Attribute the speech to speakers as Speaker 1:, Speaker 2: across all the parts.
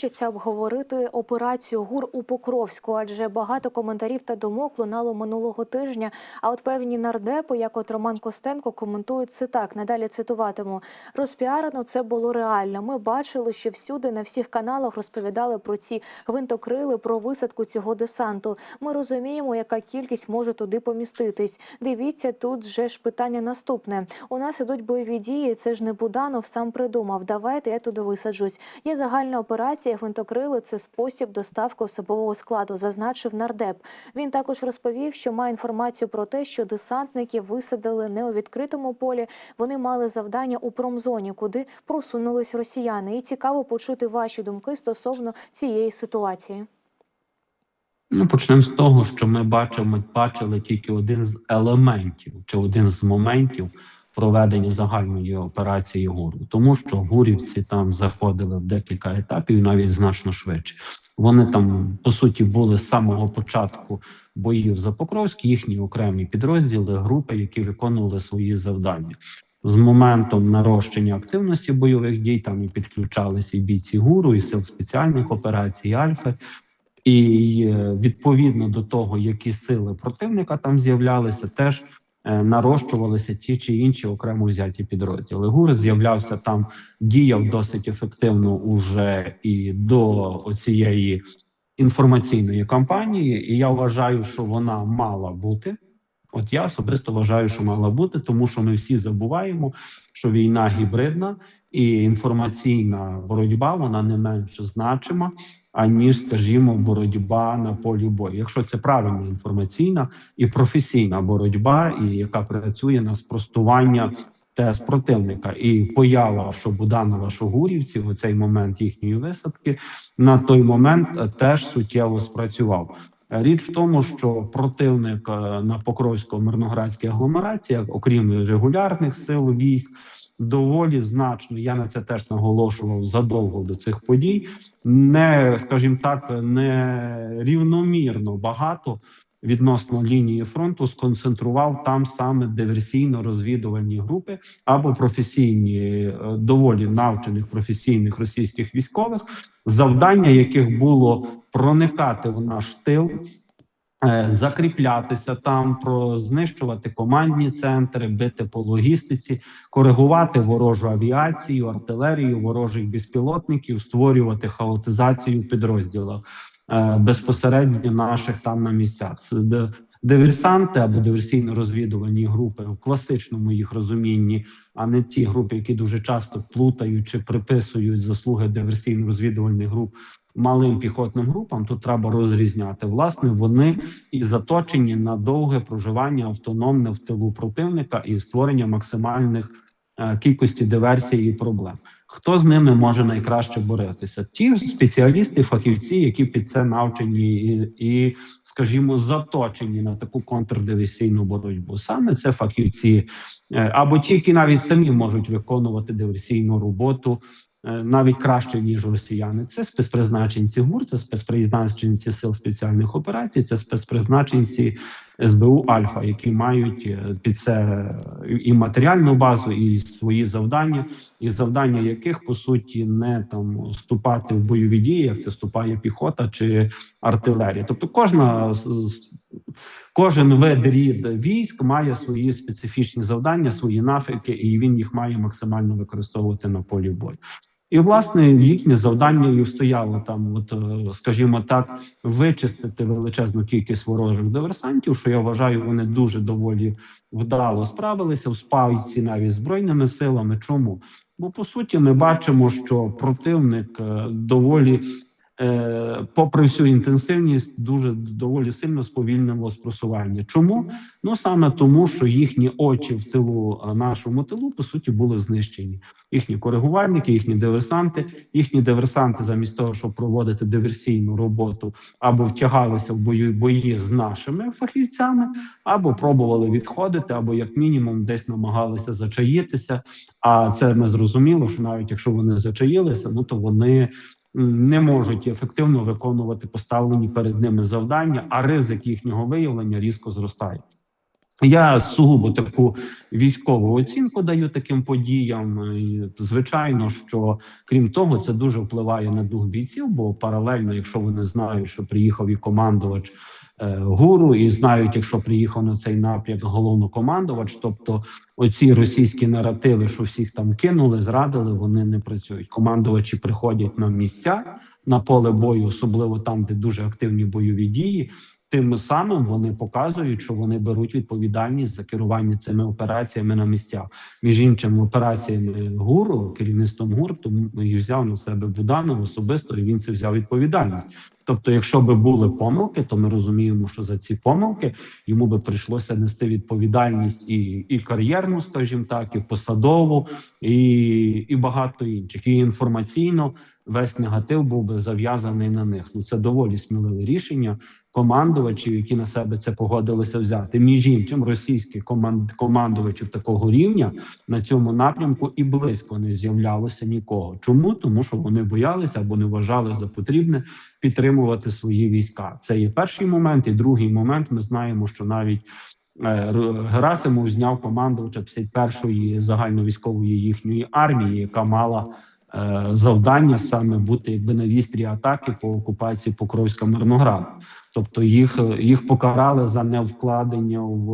Speaker 1: Хочеться обговорити операцію ГУР у Покровську, адже багато коментарів та думок лунало минулого тижня. А от певні нардепи, як от Роман Костенко, коментують це так. Надалі цитуватиму розпіарено. Це було реально. Ми бачили, що всюди на всіх каналах розповідали про ці гвинтокрили, про висадку цього десанту. Ми розуміємо, яка кількість може туди поміститись. Дивіться, тут же ж питання наступне. У нас ідуть бойові дії. Це ж не Буданов сам придумав. Давайте я туди висаджусь. Є загальна операція. Гвинтокрили це спосіб доставки особового складу, зазначив нардеп. Він також розповів, що має інформацію про те, що десантники висадили не у відкритому полі. Вони мали завдання у промзоні, куди просунулись росіяни. І цікаво почути ваші думки стосовно цієї ситуації.
Speaker 2: Ну, почнемо з того, що ми бачимо, бачили тільки один з елементів чи один з моментів проведення загальної операції ГУРу, тому що гурівці там заходили в декілька етапів, навіть значно швидше. Вони там по суті були з самого початку боїв за Покровськ, їхні окремі підрозділи, групи, які виконували свої завдання. З моментом нарощення активності бойових дій там і підключалися і бійці гуру, і сил спеціальних операцій, Альфи. І е, відповідно до того, які сили противника там з'являлися, теж нарощувалися ті чи інші окремо взяті підрозділи. ГУР з'являвся там, діяв досить ефективно уже і до цієї інформаційної кампанії. І я вважаю, що вона мала бути. От я особисто вважаю, що мала бути, тому що ми всі забуваємо, що війна гібридна і інформаційна боротьба вона не менш значима аніж, скажімо, боротьба на полі бою. Якщо це правильна інформаційна і професійна боротьба, і яка працює на спростування тез противника, і поява, що Буданова, що Гурівців у цей момент їхньої висадки на той момент е, теж суттєво спрацював. Річ в тому, що противник е, на Покровсько-Мирноградській агломерації, окрім регулярних сил військ, доволі значно. Я на це теж наголошував задовго до цих подій. Не скажімо так, не рівномірно багато відносно лінії фронту сконцентрував там саме диверсійно-розвідувальні групи або професійні, е, доволі навчених професійних російських військових, завдання яких було проникати в наш тил. е, Закріплятися там, про знищувати командні центри, бити по логістиці, коригувати ворожу авіацію, артилерію, ворожих безпілотників, створювати хаотизацію підрозділах безпосередньо наших там на місцях. Диверсанти або диверсійно-розвідувальні групи в класичному їх розумінні, а не ті групи, які дуже часто плутають чи приписують заслуги диверсійно-розвідувальних груп малим піхотним групам. Тут треба розрізняти. Власне, вони і заточені на довге проживання автономне в тилу противника і створення максимальних е, кількості диверсій і проблем. Хто з ними може найкраще боротися? Ті спеціалісти, фахівці, які під це навчені і, і скажімо, заточені на таку контрдиверсійну боротьбу. Саме це фахівці, е, або ті, які навіть самі можуть виконувати диверсійну роботу. Е, Навіть краще ніж росіяни, це спецпризначенці ГУР, це спецпризначенці сил спеціальних операцій, це спецпризначенці СБУ Альфа, які мають е, під це і матеріальну базу, і свої завдання, і завдання яких по суті не там вступати в бойові дії, як це вступає піхота чи артилерія. Тобто, кожна кожен вид рід військ має свої специфічні завдання, свої нафіки, і він їх має максимально використовувати на полі бою. І власне їхнє завдання і стояло там, от е, скажімо так, вичистити величезну кількість ворожих диверсантів. Що я вважаю, вони дуже доволі вдало справилися в спайці навіть збройними силами. Чому? Бо по суті ми бачимо, що противник е, доволі, попри всю інтенсивність, дуже доволі сильно сповільнило спросування. Чому? Ну саме тому, що їхні очі в тилу нашому тилу по суті були знищені. Їхні коригувальники, їхні диверсанти, їхні диверсанти, замість того, щоб проводити диверсійну роботу, або втягалися в бої бої з нашими фахівцями, або пробували відходити, або як мінімум десь намагалися зачаїтися. А це ми зрозуміло, що навіть якщо вони зачаїлися, ну то вони не можуть ефективно виконувати поставлені перед ними завдання, а ризик їхнього виявлення різко зростає. Я сугубо таку військову оцінку даю таким подіям. І, звичайно, що крім того, це дуже впливає на дух бійців, бо паралельно, якщо вони знають, що приїхав і командувач гуру, і знають, якщо приїхав на цей напрямок головнокомандувач, тобто оці російські наративи, що всіх там кинули, зрадили, вони не працюють. Командувачі приходять на місця на поле бою, особливо там, де дуже активні бойові дії. Тим самим вони показують, що вони беруть відповідальність за керування цими операціями на місцях. Між іншим, операціями гуру, керівництвом ГУР, тому їх взяв на себе Буданов особисто, і він це взяв відповідальність. Тобто, якщо би були помилки, то ми розуміємо, що за ці помилки йому би прийшлося нести відповідальність і, і кар'єрну, скажімо так, і посадову, і, і багато інших. І інформаційно весь негатив був би зав'язаний на них. Ну це доволі сміливе рішення командувачів, які на себе це погодилися взяти. Між іншим, російські команд командувачів такого рівня на цьому напрямку і близько не з'являлося нікого. Чому тому, що вони боялися або не вважали за потрібне підтримувати свої війська? Це є перший момент, і другий момент. Ми знаємо, що навіть е, Герасимов зняв командувача 51-ї загальновійськової їхньої армії, яка мала е, завдання саме бути якби на вістрі атаки по окупації Покровська Мирнограда. Тобто їх їх покарали за невкладення в,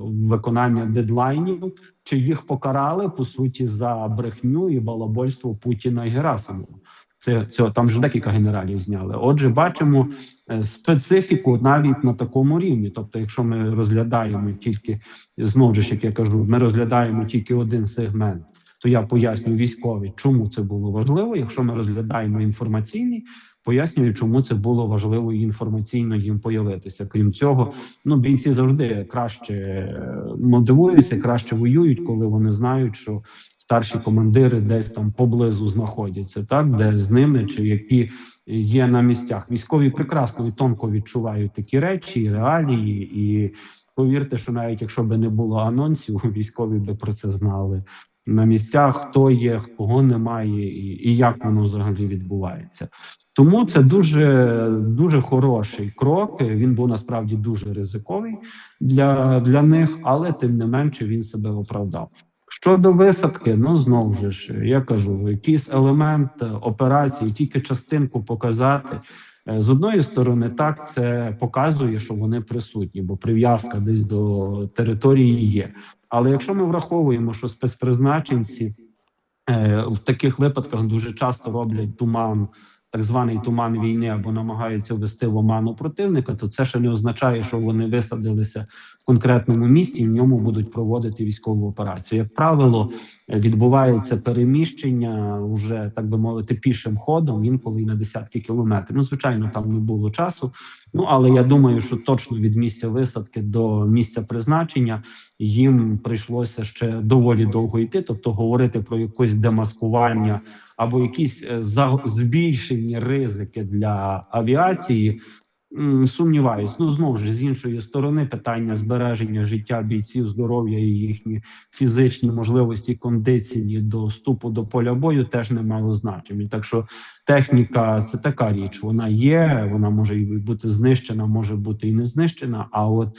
Speaker 2: в виконання дедлайнів, чи їх покарали по суті за брехню і балабольство Путіна і Герасимова. Це, це там ж декілька генералів зняли. Отже, бачимо е, специфіку навіть на такому рівні. Тобто, якщо ми розглядаємо тільки знову ж як я кажу, ми розглядаємо тільки один сегмент. То я поясню військовий, чому це було важливо. Якщо ми розглядаємо інформаційний, пояснюю, чому це було важливо інформаційно їм появитися. Крім цього, ну бійці завжди краще е, мотивуються, краще воюють, коли вони знають, що старші командири десь там поблизу знаходяться, так де з ними чи які є на місцях. Військові прекрасно і тонко відчувають такі речі, і реалії, і повірте, що навіть якщо би не було анонсів, військові би про це знали на місцях, хто є, кого немає, і, і як воно взагалі відбувається. Тому це дуже дуже хороший крок. Він був насправді дуже ризиковий для, для них, але тим не менше він себе оправдав. Щодо висадки, ну знову ж я кажу, якийсь елемент е, операції, тільки частинку показати. Е, З одної сторони, так це показує, що вони присутні, бо прив'язка десь до території є. Але якщо ми враховуємо, що спецпризначенці е, в таких випадках дуже часто роблять туман, так званий туман війни, або намагаються ввести в оману противника, то це ще не означає, що вони висадилися в конкретному місці і в ньому будуть проводити військову операцію. Як правило, відбувається переміщення вже так би мовити пішим ходом, інколи і на десятки кілометрів. Ну, звичайно, там не було часу. Ну але я думаю, що точно від місця висадки до місця призначення їм прийшлося ще доволі довго йти. Тобто говорити про якесь демаскування або якісь е, збільшені ризики для авіації. Сумніваюсь, ну знову ж з іншої сторони, питання збереження життя бійців, здоров'я і їхні фізичні можливості, кондиції до вступу до поля бою теж не мало значення. Так що техніка це така річ. Вона є, вона може і бути знищена, може бути і не знищена. А от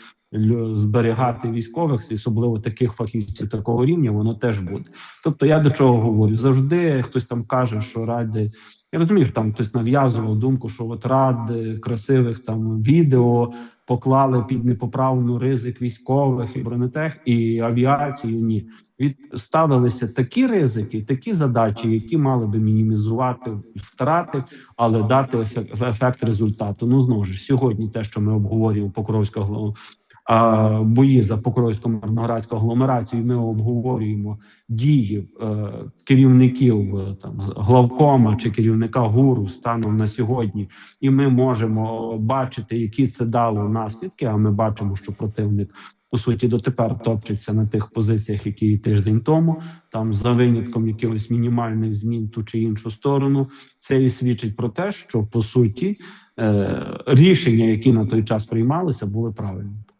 Speaker 2: зберігати військових, особливо таких фахівців такого рівня, воно теж буде. Тобто, я до чого говорю? Завжди хтось там каже, що ради. Я розумію, що там хтось нав'язував думку, що от ради красивих там відео поклали під непоправну ризик військових і бронетех і авіацію. Ні, відставилися такі ризики, такі задачі, які мали би мінімізувати втрати, але дати ефект, результату. Ну знову ж сьогодні, те, що ми обговорюємо Покровська бої за Покровську мирноградську агломерацію. Ми обговорюємо дії е, керівників е, там главкома чи керівника гуру станом на сьогодні, і ми можемо бачити, які це дало наслідки. А ми бачимо, що противник по суті дотепер топчеться на тих позиціях, які тиждень тому, там за винятком якихось мінімальних змін ту чи іншу сторону. Це і свідчить про те, що по суті е, рішення, які на той час приймалися, були правильні.